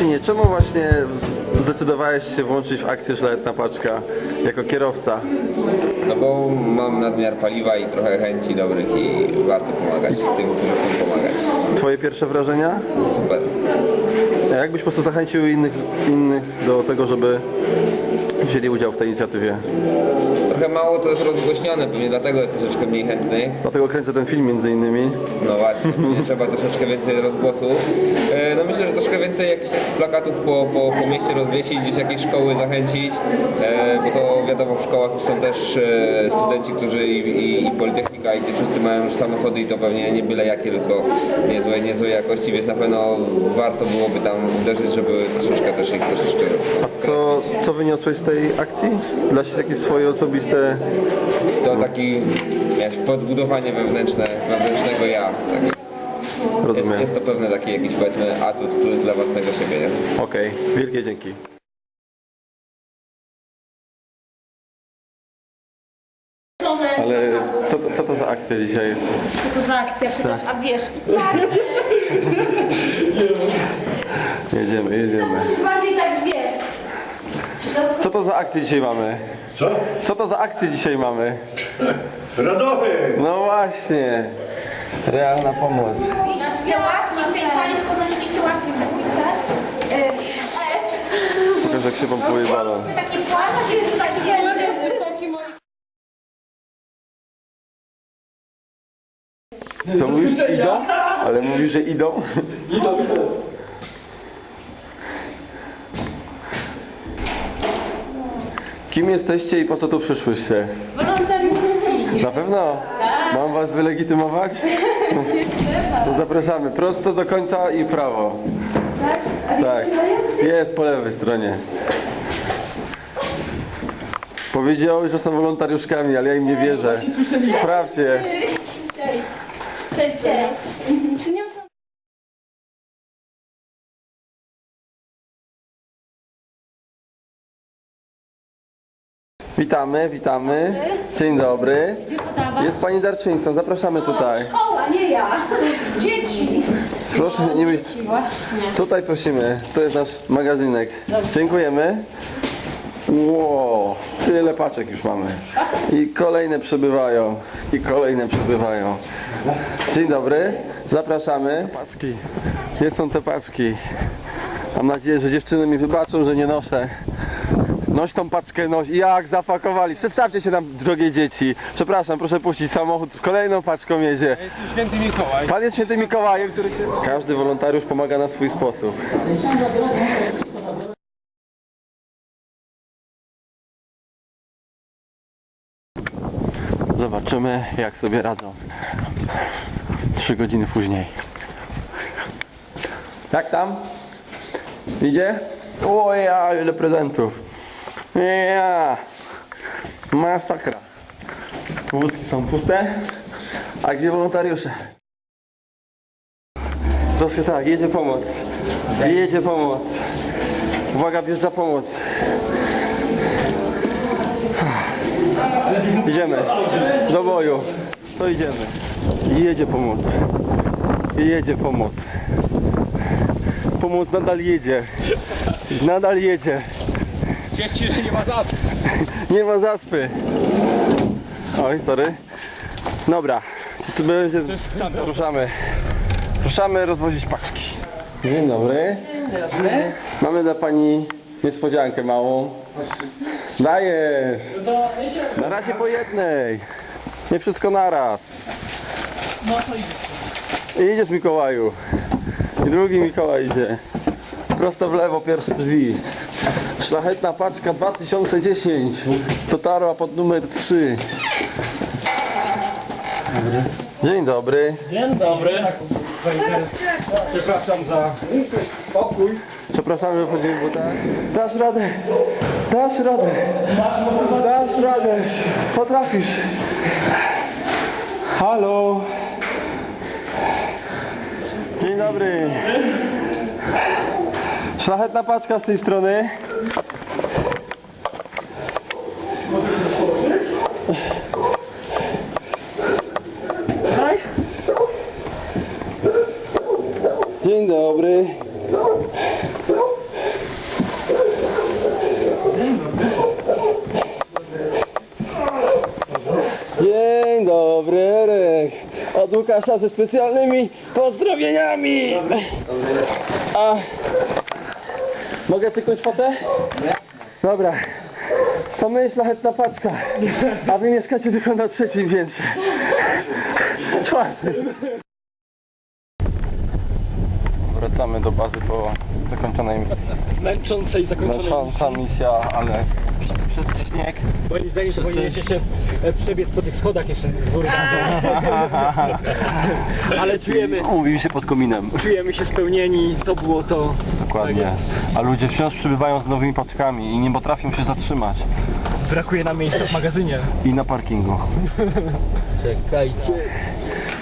Marcinie, czemu właśnie zdecydowałeś się włączyć w akcję Szlachetna Paczka jako kierowca? No bo mam nadmiar paliwa i trochę chęci dobrych i warto pomagać tym, którzy chcą pomagać. Twoje pierwsze wrażenia? Super. A jak byś po prostu zachęcił innych, innych do tego, żeby wzięli udział w tej inicjatywie? Trochę mało to jest rozgłośnione, pewnie dlatego jest troszeczkę mniej chętnych. Dlatego kręcę ten film między innymi. No właśnie, pewnie trzeba troszeczkę więcej rozgłosu. E, No myślę, że troszkę więcej jakichś takich plakatów po, po, po mieście rozwiesić, gdzieś jakieś szkoły zachęcić, e, bo to wiadomo w szkołach już są też e, studenci, którzy i, i, i Politechnika i ci wszyscy mają już samochody i to pewnie nie byle jakie, tylko niezłej, niezłej jakości, więc na pewno warto byłoby tam uderzyć, żeby troszeczkę też ich troszeczkę Co, co wyniosłeś z tej akcji? Dla siebie jakieś swoje osobiste... to taki wiesz, podbudowanie wewnętrzne, wewnętrznego ja. Jest, Rozumiem. jest to pewne taki jakiś powiedzmy atut plus dla własnego siebie. Nie? Okej, wielkie dzięki. Ale co, co to za akcja dzisiaj jest? Co to za akcja? Pytasz, a wiesz, Jedziemy, jedziemy. bardziej tak. Co to za akcję dzisiaj mamy? Co? Co to za akcję dzisiaj mamy? Radowy! No właśnie. Realna pomoc. Skończyliście łatwiej mówić, Pokaż jak się pompuje balon. Tak taki mój... Co mówisz? Idą? Ale mówisz, że idą? Kim jesteście i po co tu przyszłyście? Wolontariuszki. Na pewno? Mam was wylegitymować? To zapraszamy prosto do końca i prawo. Tak. Jest po lewej stronie. Powiedziały, że są wolontariuszkami, ale ja im nie wierzę. Sprawdźcie. Cześć, cześć. Witamy, witamy. Dzień dobry. Gdzie podawać? Jest pani darczyńcą, zapraszamy tutaj. Szkoła, nie ja. Dzieci. Proszę nie być. Dzieci, właśnie. Tutaj prosimy, to jest nasz magazynek. Dziękujemy. Wow, tyle paczek już mamy. I kolejne przybywają. I kolejne przybywają. Dzień dobry, zapraszamy. Paczki. Gdzie są te paczki? Mam nadzieję, że dziewczyny mi wybaczą, że nie noszę. Noś tą paczkę, noś. Jak zapakowali. Przedstawcie się nam, drogie dzieci. Przepraszam, proszę puścić samochód. Kolejną paczką jedzie. Święty Mikołaj. Pan jest świętym Mikołajem, który się... Każdy wolontariusz pomaga na swój sposób. Zobaczymy, jak sobie radzą. Trzy godziny później. Jak tam? Idzie? O ja, ile prezentów. Ja. Masakra. Wózki są puste. A gdzie wolontariusze? Troszkę tak, jedzie pomoc. Jedzie pomoc. Uwaga, wjeżdża pomoc. Idziemy. Do boju. To idziemy. Jedzie pomoc. Jedzie pomoc. Pomoc nadal jedzie. Nadal jedzie. Że nie ma zasad. Nie ma zaspy. Oj, sorry. Dobra. Tu będzie... Ruszamy. Ruszamy rozwozić paczki. Dzień dobry. Mamy dla pani niespodziankę małą. Dajesz. Na razie po jednej. Nie wszystko naraz. No to idziesz. I idziesz Mikołaju. I drugi Mikołaj idzie. Prosto w lewo pierwsze drzwi. Szlachetna paczka 2010. Dotarła pod numer 3. Dzień dobry. Dzień dobry. Przepraszam za spokój. Przepraszamy, że wchodzimy w butach. Dasz radę. Dasz radę. Dasz radę. Potrafisz. Halo. Dzień dobry. Szlachetna paczka z tej strony. Dzień dobry. Dzień dobry, Erek. Od Łukasza ze specjalnymi pozdrowieniami. A mogę cyknąć fotę? Dobra. To my szlachetna paczka, a wy mieszkacie tylko na trzecim piętrze. Czwarty. Wracamy do bazy po zakończonej misji. Męczące i zakończone. Męcząca misja, ale przez śnieg. Moim zdaniem to się e, przebiec po tych schodach jeszcze z góry. Ale czujemy, Mówił się pod kominem. czujemy się spełnieni, to było to. Dokładnie. A ludzie wciąż przybywają z nowymi paczkami i nie potrafią się zatrzymać. Brakuje nam miejsca w magazynie. I na parkingu. Czekajcie.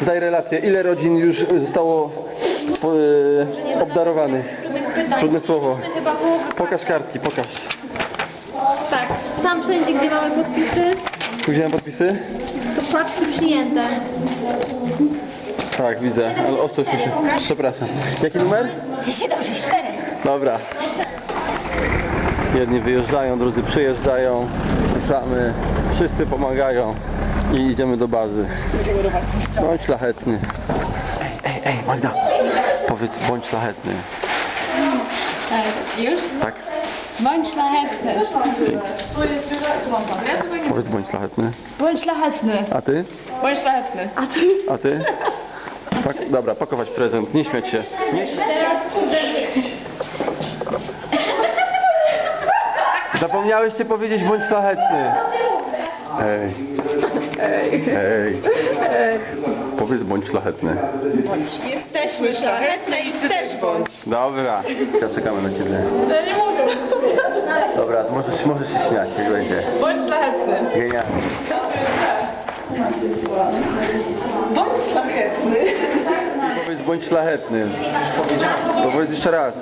Daj relację, ile rodzin już zostało e, obdarowanych? Trudne słowo. Pokaż kartki, pokaż. Tak. Tam wszędzie, gdzie mamy podpisy, Tu Wziąłem podpisy? to paczki przyjęte. Tak, widzę, ale o coś mi się... Przepraszam. Jaki numer? 74. Dobra. Jedni wyjeżdżają, drudzy przyjeżdżają. Ruszamy. Wszyscy pomagają. I idziemy do bazy. Bądź szlachetny. Ej, ej, ej, Magda. Powiedz, bądź szlachetny. Już? Tak? Bądź szlachetny. Powiedz, bądź szlachetny. Bądź szlachetny. A ty? Bądź szlachetny. A ty? Pak dobra, pakować prezent, nie śmiać się. Nie... Zapomniałyście powiedzieć bądź szlachetny. Ej. Ej. Powiedz bądź szlachetny. Jesteśmy szlachetne i też bądź. Dobra, ja czekamy na ciebie. No nie mogę. Dobra, to możesz, możesz się śmiać, jak będzie. Bądź szlachetny. Genialnie. Bądź szlachetny. Powiedz bądź szlachetny. To powiedz jeszcze raz.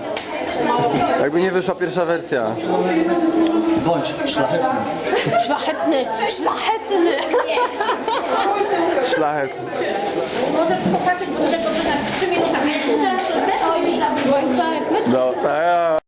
Jakby nie wyszła pierwsza wersja. Szlachetny. Szlachetny. Szlachetny. Możesz popatrzeć, bo tego, że na 3 minuty. Teraz to też, o, i Bądź szlachetny. No, tak.